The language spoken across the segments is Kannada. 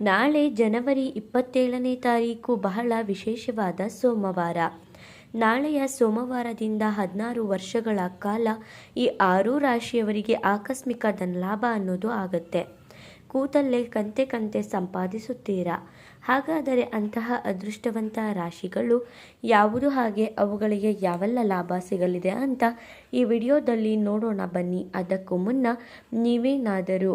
ನಾಳೆ ಜನವರಿ ಇಪ್ಪತ್ತೇಳನೇ ತಾರೀಕು ಬಹಳ ವಿಶೇಷವಾದ ಸೋಮವಾರ. ನಾಳೆಯ ಸೋಮವಾರದಿಂದ ಹದಿನಾರು ವರ್ಷಗಳ ಕಾಲ ಈ ಆರೂ ರಾಶಿಯವರಿಗೆ ಆಕಸ್ಮಿಕ ಧನಲಾಭ ಅನ್ನೋದು ಆಗುತ್ತೆ. ಕೂತಲ್ಲೇ ಕಂತೆ ಕಂತೆ ಸಂಪಾದಿಸುತ್ತೀರಾ? ಹಾಗಾದರೆ ಅಂತಹ ಅದೃಷ್ಟವಂತ ರಾಶಿಗಳು ಯಾವುದು ಹಾಗೆ ಅವುಗಳಿಗೆ ಯಾವೆಲ್ಲ ಲಾಭ ಸಿಗಲಿದೆ ಅಂತ ಈ ವಿಡಿಯೋದಲ್ಲಿ ನೋಡೋಣ ಬನ್ನಿ. ಅದಕ್ಕೂ ಮುನ್ನ ನೀವೇನಾದರೂ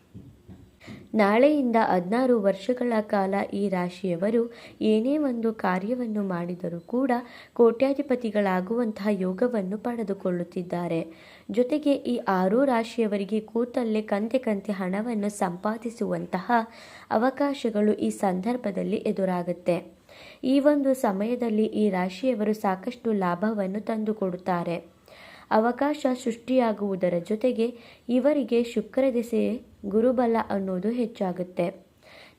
ನಾಳೆಯಿಂದ ಹದಿನಾರು ವರ್ಷಗಳ ಕಾಲ ಈ ರಾಶಿಯವರು ಏನೇ ಒಂದು ಕಾರ್ಯವನ್ನು ಮಾಡಿದರೂ ಕೂಡ ಕೋಟ್ಯಾಧಿಪತಿಗಳಾಗುವಂತಹ ಯೋಗವನ್ನು ಪಡೆದುಕೊಳ್ಳುತ್ತಿದ್ದಾರೆ. ಜೊತೆಗೆ ಈ ಆರೂ ರಾಶಿಯವರಿಗೆ ಕೂತಲ್ಲೇ ಕಂತೆ ಕಂತೆ ಹಣವನ್ನು ಸಂಪಾದಿಸುವಂತಹ ಅವಕಾಶಗಳು ಈ ಸಂದರ್ಭದಲ್ಲಿ ಎದುರಾಗುತ್ತೆ. ಈ ಒಂದು ಸಮಯದಲ್ಲಿ ಈ ರಾಶಿಯವರು ಸಾಕಷ್ಟು ಲಾಭವನ್ನು ತಂದುಕೊಡುತ್ತಾರೆ. ಅವಕಾಶ ಸೃಷ್ಟಿಯಾಗುವುದರ ಜೊತೆಗೆ ಇವರಿಗೆ ಶುಕ್ರ ದೆಸೆಯೇ ಗುರುಬಲ ಅನ್ನೋದು ಹೆಚ್ಚಾಗುತ್ತೆ.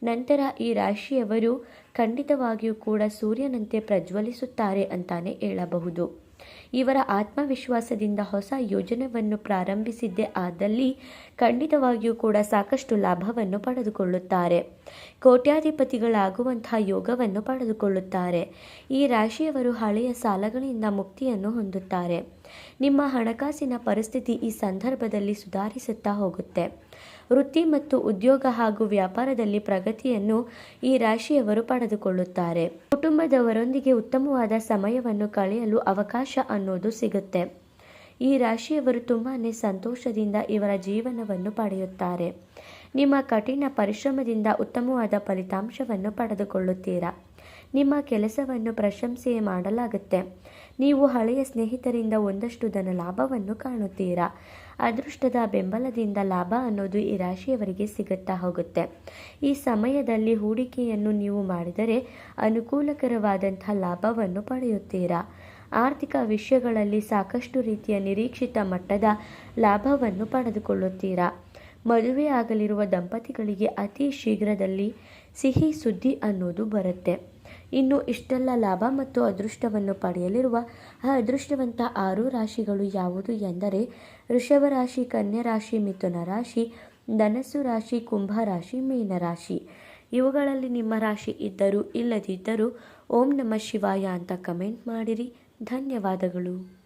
ನಂತರ ಈ ರಾಶಿಯವರು ಖಂಡಿತವಾಗಿಯೂ ಕೂಡ ಸೂರ್ಯನಂತೆ ಪ್ರಜ್ವಲಿಸುತ್ತಾರೆ ಅಂತಾನೆ ಹೇಳಬಹುದು. ಇವರ ಆತ್ಮವಿಶ್ವಾಸದಿಂದ ಹೊಸ ಯೋಜನೆಯನ್ನು ಪ್ರಾರಂಭಿಸಿದ್ದೇ ಆದಲ್ಲಿ ಖಂಡಿತವಾಗಿಯೂ ಕೂಡ ಸಾಕಷ್ಟು ಲಾಭವನ್ನು ಪಡೆದುಕೊಳ್ಳುತ್ತಾರೆ. ಕೋಟ್ಯಾಧಿಪತಿಗಳಾಗುವಂತಹ ಯೋಗವನ್ನು ಪಡೆದುಕೊಳ್ಳುತ್ತಾರೆ. ಈ ರಾಶಿಯವರು ಹಳೆಯ ಸಾಲಗಳಿಂದ ಮುಕ್ತಿಯನ್ನು ಹೊಂದುತ್ತಾರೆ. ನಿಮ್ಮ ಹಣಕಾಸಿನ ಪರಿಸ್ಥಿತಿ ಈ ಸಂದರ್ಭದಲ್ಲಿ ಸುಧಾರಿಸುತ್ತಾ ಹೋಗುತ್ತೆ. ವೃತ್ತಿ ಮತ್ತು ಉದ್ಯೋಗ ಹಾಗೂ ವ್ಯಾಪಾರದಲ್ಲಿ ಪ್ರಗತಿಯನ್ನು ಈ ರಾಶಿಯವರು ಪಡೆದುಕೊಳ್ಳುತ್ತಾರೆ. ಕುಟುಂಬದವರೊಂದಿಗೆ ಉತ್ತಮವಾದ ಸಮಯವನ್ನು ಕಳೆಯಲು ಅವಕಾಶ ಅನ್ನೋದು ಸಿಗುತ್ತೆ. ಈ ರಾಶಿಯವರು ತುಂಬಾ ಸಂತೋಷದಿಂದ ಇವರ ಜೀವನವನ್ನು ಪಡೆಯುತ್ತಾರೆ. ನಿಮ್ಮ ಕಠಿಣ ಪರಿಶ್ರಮದಿಂದ ಉತ್ತಮವಾದ ಫಲಿತಾಂಶವನ್ನು ಪಡೆದುಕೊಳ್ಳುತ್ತೀರಾ? ನಿಮ್ಮ ಕೆಲಸವನ್ನು ಪ್ರಶಂಸೆ ಮಾಡಲಾಗುತ್ತೆ. ನೀವು ಹಳೆಯ ಸ್ನೇಹಿತರಿಂದ ಒಂದಷ್ಟು ಧನ ಲಾಭವನ್ನು ಕಾಣುತ್ತೀರಾ? ಅದೃಷ್ಟದ ಬೆಂಬಲದಿಂದ ಲಾಭ ಅನ್ನೋದು ಈ ರಾಶಿಯವರಿಗೆ ಸಿಗುತ್ತಾ ಹೋಗುತ್ತೆ. ಈ ಸಮಯದಲ್ಲಿ ಹೂಡಿಕೆಯನ್ನು ನೀವು ಮಾಡಿದರೆ ಅನುಕೂಲಕರವಾದಂಥ ಲಾಭವನ್ನು ಪಡೆಯುತ್ತೀರಾ? ಆರ್ಥಿಕ ವಿಷಯಗಳಲ್ಲಿ ಸಾಕಷ್ಟು ರೀತಿಯ ನಿರೀಕ್ಷಿತ ಮಟ್ಟದ ಲಾಭವನ್ನು ಪಡೆದುಕೊಳ್ಳುತ್ತೀರಾ? ಮದುವೆಯಾಗಲಿರುವ ದಂಪತಿಗಳಿಗೆ ಅತಿ ಶೀಘ್ರದಲ್ಲಿ ಸಿಹಿ ಸುದ್ದಿ ಅನ್ನೋದು ಬರುತ್ತೆ. ಇನ್ನು ಇಷ್ಟೆಲ್ಲ ಲಾಭ ಮತ್ತು ಅದೃಷ್ಟವನ್ನು ಪಡೆಯಲಿರುವ ಅದೃಷ್ಟವಂತ ಆರು ರಾಶಿಗಳು ಯಾವುದು ಎಂದರೆ ಋಷಭ ರಾಶಿ, ಕನ್ಯಾ ರಾಶಿ, ಮಿಥುನ ರಾಶಿ, ಧನಸ್ಸು ರಾಶಿ, ಕುಂಭ ರಾಶಿ, ಮೀನ ರಾಶಿ. ಇವುಗಳಲ್ಲಿ ನಿಮ್ಮ ರಾಶಿ ಇದ್ದರೂ ಇಲ್ಲದಿದ್ದರೂ ಓಂ ನಮ ಶಿವಾಯ ಅಂತ ಕಮೆಂಟ್ ಮಾಡಿರಿ. ಧನ್ಯವಾದಗಳು.